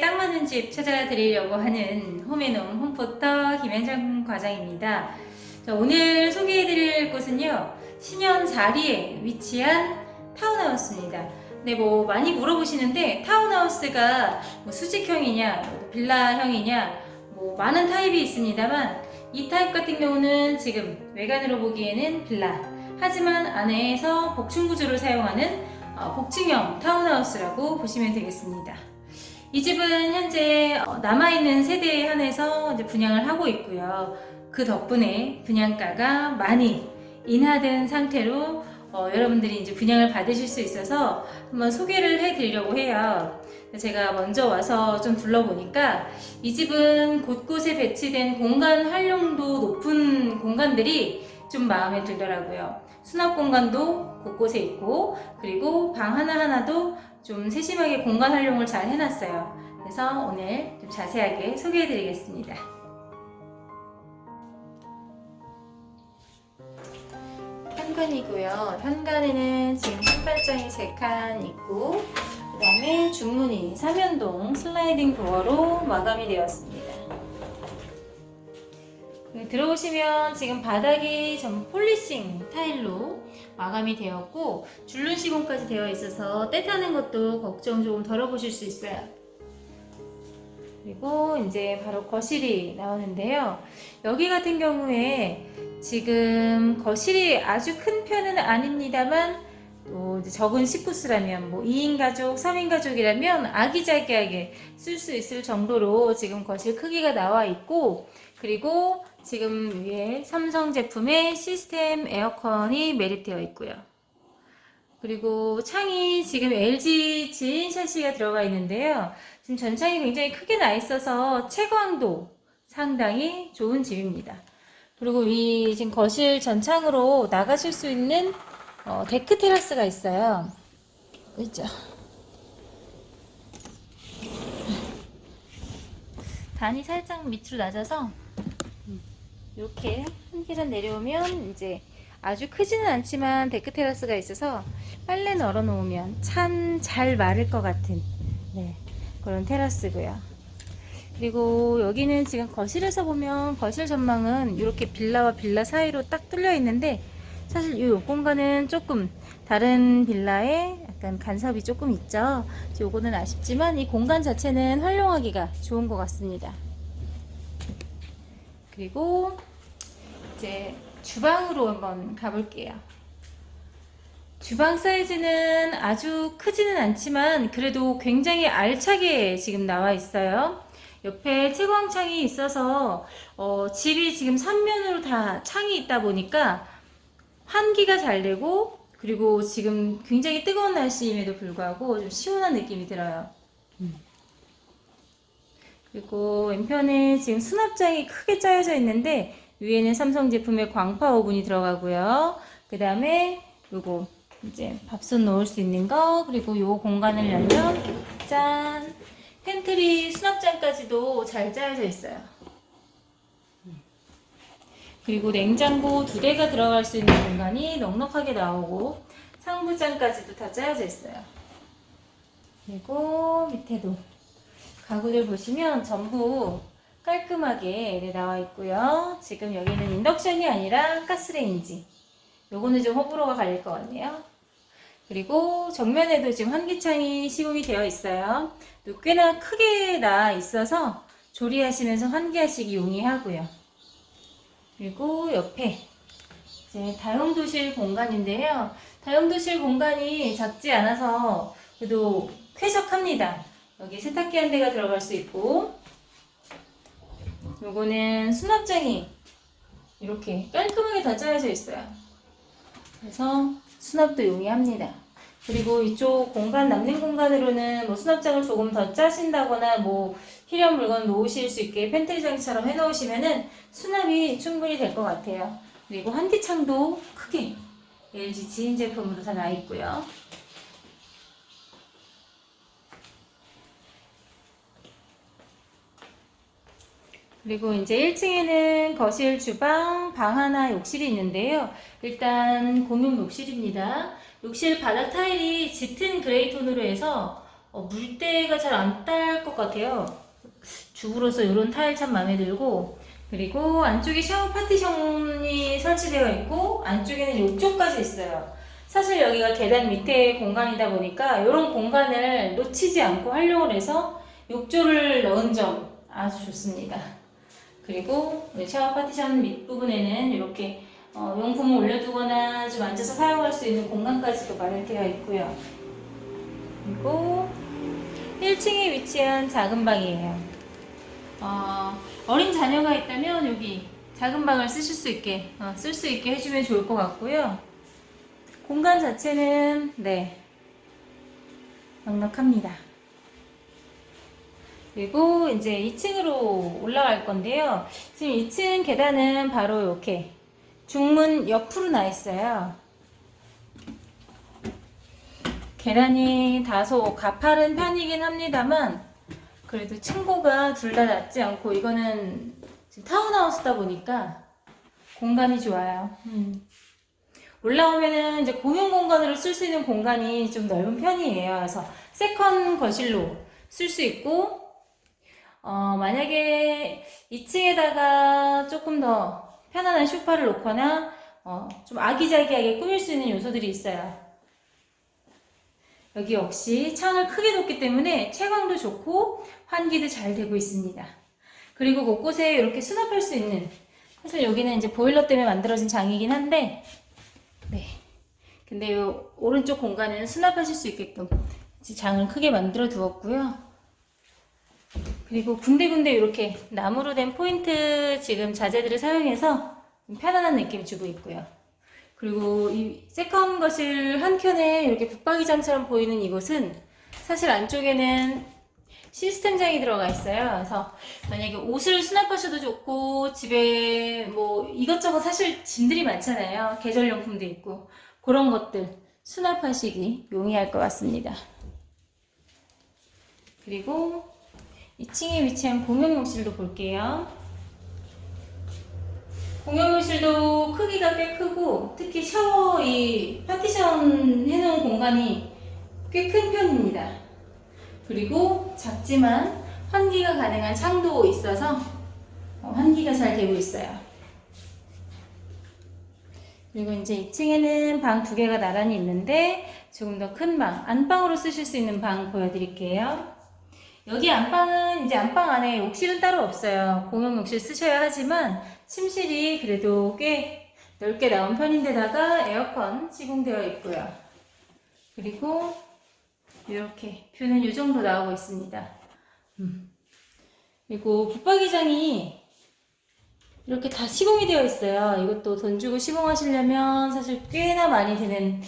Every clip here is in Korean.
딱 맞는 집 찾아드리려고 하는 홈앤홈 홈포터 김현정 과장입니다. 자, 오늘 소개해드릴 곳은요 신현 사리에 위치한 타운하우스입니다. 네, 뭐 많이 물어보시는데 타운하우스가 뭐 수직형이냐, 뭐 빌라형이냐, 뭐 많은 타입이 있습니다만 이 타입 같은 경우는 지금 외관으로 보기에는 빌라. 하지만 안에서 복층 구조를 사용하는 어, 복층형 타운하우스라고 보시면 되겠습니다. 이 집은 현재 어, 남아있는 세대에 한해서 분양을 하고 있고요. 그 덕분에 분양가가 많이 인하된 상태로 어, 여러분들이 이제 분양을 받으실 수 있어서 한번 소개를 해드리려고 해요. 제가 먼저 와서 좀 둘러보니까 이 집은 곳곳에 배치된 공간 활용도 높은 공간들이 좀 마음에 들더라고요. 수납 공간도 곳곳에 있고 그리고 방 하나하나도 좀 세심하게 공간 활용을 잘 해놨어요. 그래서 오늘 좀 자세하게 소개해 드리겠습니다. 현관이고요. 현관에는 지금 신발장이 3칸 있고 그 다음에 중문이 삼연동 슬라이딩 도어로 마감이 되었습니다. 네, 들어오시면 지금 바닥이 전 폴리싱 타일로 마감이 되었고 줄눈 시공까지 되어 있어서 때 타는 것도 걱정 조금 덜어보실 수 있어요. 그리고 이제 바로 거실이 나오는데요. 여기 같은 경우에 지금 거실이 아주 큰 편은 아닙니다만 또 적은 식구수라면 뭐 2인 가족, 3인 가족이라면 아기자기하게 쓸 수 있을 정도로 지금 거실 크기가 나와 있고 그리고 지금 위에 삼성 제품의 시스템 에어컨이 매립되어 있고요. 그리고 창이 지금 LG 지인 샤시가 들어가 있는데요. 지금 전창이 굉장히 크게 나 있어서 채광도 상당히 좋은 집입니다. 그리고 이 지금 거실 전창으로 나가실 수 있는 어, 데크 테라스가 있어요. 있죠. 단이 살짝 밑으로 낮아서 이렇게 한 계단 내려오면 이제 아주 크지는 않지만 데크 테라스가 있어서 빨래 널어 놓으면 참 잘 마를 것 같은 네, 그런 테라스고요. 그리고 여기는 지금 거실에서 보면 거실 전망은 이렇게 빌라와 빌라 사이로 딱 뚫려 있는데 사실 이 공간은 조금 다른 빌라에 약간 간섭이 조금 있죠. 요거는 아쉽지만 이 공간 자체는 활용하기가 좋은 것 같습니다. 그리고 이제 주방으로 한번 가볼게요. 주방 사이즈는 아주 크지는 않지만 그래도 굉장히 알차게 지금 나와 있어요. 옆에 채광창이 있어서 어, 집이 지금 3면으로 다 창이 있다 보니까 환기가 잘 되고 그리고 지금 굉장히 뜨거운 날씨임에도 불구하고 좀 시원한 느낌이 들어요. 그리고 왼편에 지금 수납장이 크게 짜여져 있는데 위에는 삼성 제품의 광파 오븐이 들어가고요. 그 다음에 요거 이제 밥솥 넣을 수 있는 거 그리고 요 공간을 열면 짠 팬트리 수납장까지도 잘 짜여져 있어요. 그리고 냉장고 두 대가 들어갈 수 있는 공간이 넉넉하게 나오고 상부장까지도 다 짜여져 있어요. 그리고 밑에도 가구들 보시면 전부 깔끔하게 네, 나와 있고요. 지금 여기는 인덕션이 아니라 가스레인지. 요거는 좀 호불호가 갈릴 것 같네요. 그리고 정면에도 지금 환기창이 시공이 되어 있어요. 또 꽤나 크게 나 있어서 조리하시면서 환기하시기 용이하고요. 그리고 옆에 이제 다용도실 공간인데요. 다용도실 공간이 작지 않아서 그래도 쾌적합니다. 여기 세탁기 한 대가 들어갈 수 있고 요거는 수납장이 이렇게 깔끔하게 다 짜여져 있어요. 그래서 수납도 용이합니다. 그리고 이쪽 공간 남는 공간으로는 뭐 수납장을 조금 더 짜신다거나 뭐 필요한 물건 놓으실 수 있게 팬트리 장치처럼 해놓으시면은 수납이 충분히 될 것 같아요. 그리고 환기창도 크게 LG 지인 제품으로 다 나 있고요. 그리고 이제 1층에는 거실, 주방, 방 하나, 욕실이 있는데요. 일단 공용 욕실입니다. 욕실 바닥 타일이 짙은 그레이 톤으로 해서 어, 물때가 잘 안 딸 것 같아요. 주부로서 이런 타일 참 마음에 들고 그리고 안쪽에 샤워 파티션이 설치되어 있고 안쪽에는 욕조까지 있어요. 사실 여기가 계단 밑에 공간이다 보니까 이런 공간을 놓치지 않고 활용을 해서 욕조를 넣은 점 아주 좋습니다. 그리고 샤워 파티션 밑부분에는 이렇게 어, 용품을 올려두거나 좀 앉아서 사용할 수 있는 공간까지도 마련되어 있고요. 그리고 1층에 위치한 작은 방이에요. 어, 어린 자녀가 있다면 여기 작은 방을 쓰실 수 있게 어, 쓸수 있게 해주면 좋을 것 같고요. 공간 자체는 네 넉넉합니다. 그리고 이제 2층으로 올라갈 건데요. 지금 2층 계단은 바로 이렇게 중문 옆으로 나 있어요. 계단이 다소 가파른 편이긴 합니다만 그래도 층고가 둘 다 낮지 않고 이거는 지금 타운하우스다 보니까 공간이 좋아요. 음. 올라오면은 이제 공용 공간으로 쓸 수 있는 공간이 좀 넓은 편이에요. 그래서 세컨 거실로 쓸 수 있고 어, 만약에 2층에다가 조금 더 편안한 소파를 놓거나 어, 좀 아기자기하게 꾸밀 수 있는 요소들이 있어요. 여기 역시 창을 크게 뒀기 때문에 채광도 좋고 환기도 잘 되고 있습니다. 그리고 곳곳에 이렇게 수납할 수 있는 사실 여기는 이제 보일러 때문에 만들어진 장이긴 한데 네. 근데 이 오른쪽 공간은 수납하실 수 있게끔 장을 크게 만들어 두었고요. 그리고 군데군데 이렇게 나무로 된 포인트 지금 자재들을 사용해서 좀 편안한 느낌 주고 있고요. 그리고 이 세컨 거실 한 켠에 이렇게 붙박이장처럼 보이는 이곳은 사실 안쪽에는 시스템장이 들어가 있어요. 그래서 만약에 옷을 수납하셔도 좋고 집에 뭐 이것저것 사실 짐들이 많잖아요. 계절용품도 있고 그런 것들 수납하시기 용이할 것 같습니다. 그리고 2층에 위치한 공용욕실도 볼게요. 공용욕실도 크기가 꽤 크고 특히 샤워 이 파티션 해놓은 공간이 꽤 큰 편입니다. 그리고 작지만 환기가 가능한 창도 있어서 어, 환기가 잘 되고 있어요. 그리고 이제 2층에는 방 두 개가 나란히 있는데 조금 더 큰 방, 안방으로 쓰실 수 있는 방 보여드릴게요. 여기 안방은 이제 안방 안에 욕실은 따로 없어요. 공용 욕실 쓰셔야 하지만 침실이 그래도 꽤 넓게 나온 편인데다가 에어컨 시공되어 있고요. 그리고 이렇게 뷰는 이 정도 나오고 있습니다. 음. 그리고 붙박이장이 이렇게 다 시공이 되어 있어요. 이것도 돈 주고 시공하시려면 사실 꽤나 많이 드는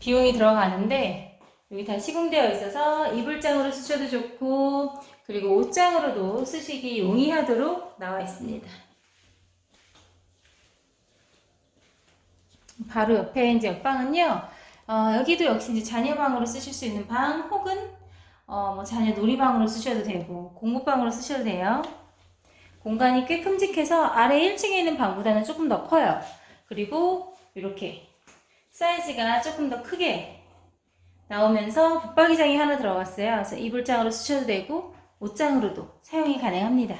비용이 들어가는데 여기 다 시공되어 있어서 이불장으로 쓰셔도 좋고 그리고 옷장으로도 쓰시기 용이하도록 나와 있습니다. 바로 옆에 이제 옆방은요. 어, 여기도 역시 이제 자녀방으로 쓰실 수 있는 방 혹은 어, 뭐 자녀 놀이방으로 쓰셔도 되고 공부방으로 쓰셔도 돼요. 공간이 꽤 큼직해서 아래 1층에 있는 방보다는 조금 더 커요. 그리고 이렇게 사이즈가 조금 더 크게 나오면서 붙박이장이 하나 들어갔어요. 그래서 이불장으로 쓰셔도 되고 옷장으로도 사용이 가능합니다.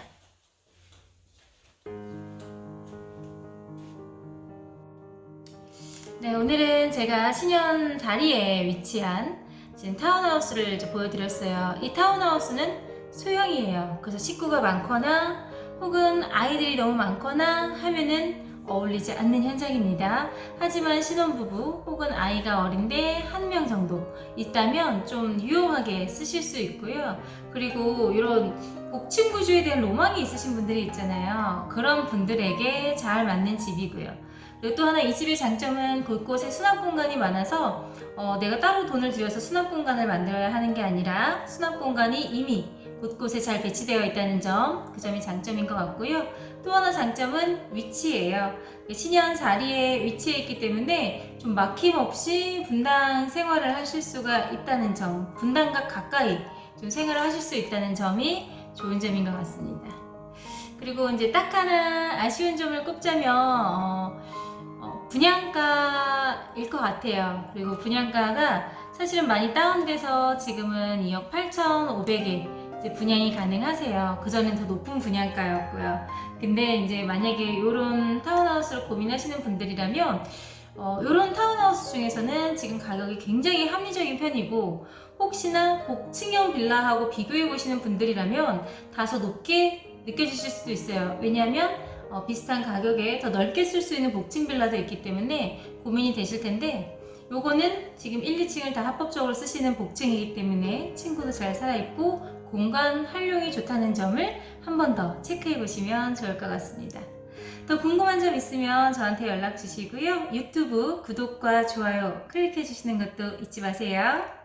네, 오늘은 제가 신현 다리에 위치한 지금 타운하우스를 보여드렸어요. 이 타운하우스는 소형이에요. 그래서 식구가 많거나 혹은 아이들이 너무 많거나 하면은 어울리지 않는 현장입니다. 하지만 신혼부부 혹은 아이가 어린데 한 명 정도 있다면 좀 유용하게 쓰실 수 있고요. 그리고 이런 복층 구조에 대한 로망이 있으신 분들이 있잖아요. 그런 분들에게 잘 맞는 집이고요. 그리고 또 하나 이 집의 장점은 곳곳에 수납 공간이 많아서 어, 내가 따로 돈을 들여서 수납 공간을 만들어야 하는 게 아니라 수납 공간이 이미 곳곳에 잘 배치되어 있다는 점, 그 점이 장점인 것 같고요. 또 하나 장점은 위치예요. 신현 자리에 위치해 있기 때문에 좀 막힘없이 분당 생활을 하실 수가 있다는 점, 분당과 가까이 좀 생활을 하실 수 있다는 점이 좋은 점인 것 같습니다. 그리고 이제 딱 하나 아쉬운 점을 꼽자면 어, 어, 분양가일 것 같아요. 그리고 분양가가 사실은 많이 다운돼서 지금은 2억 8,500에 이제 분양이 가능하세요. 그전엔 더 높은 분양가였고요. 근데 이제 만약에 이런 타운하우스를 고민하시는 분들이라면 어, 이런 타운하우스 중에서는 지금 가격이 굉장히 합리적인 편이고 혹시나 복층형 빌라하고 비교해 보시는 분들이라면 다소 높게 느껴지실 수도 있어요. 왜냐하면 어, 비슷한 가격에 더 넓게 쓸 수 있는 복층 빌라도 있기 때문에 고민이 되실 텐데 요거는 지금 1, 2층을 다 합법적으로 쓰시는 복층이기 때문에 친구도 잘 살아있고 공간 활용이 좋다는 점을 한 번 더 체크해 보시면 좋을 것 같습니다. 더 궁금한 점 있으면 저한테 연락 주시고요. 유튜브 구독과 좋아요 클릭해 주시는 것도 잊지 마세요.